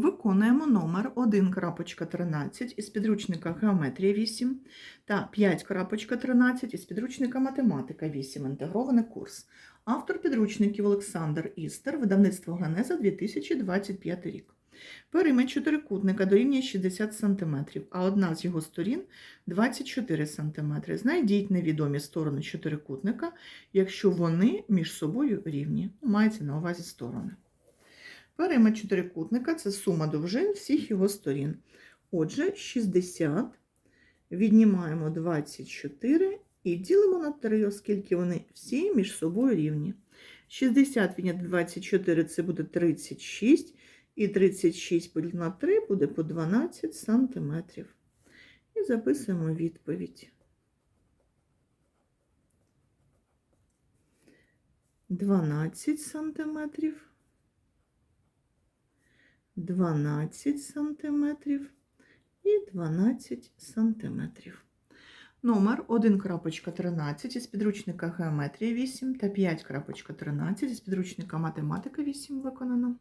Виконуємо номер 1.13 із підручника Геометрія 8 та 5.13 із підручника Математика 8. Інтегрований курс. Автор підручників Олександр Істер, видавництво Генеза 2025 рік. Периметр чотирикутника дорівнює 60 см, а одна з його сторін 24 см. Знайдіть невідомі сторони чотирикутника, якщо вони між собою рівні. Мається на увазі сторони. Периметр чотирикутника це сума довжин всіх його сторін. Отже, 60 віднімаємо 24 і ділимо на 3, оскільки вони всі між собою рівні. 60 відняти 24 це буде 36, і 36 поділити на 3 буде по 12 сантиметрів. І записуємо відповідь. 12 сантиметрів. 12 см і 12 см. Номер 1.13 із підручника геометрії 8 та 5.13 із підручника Математика 8 виконано.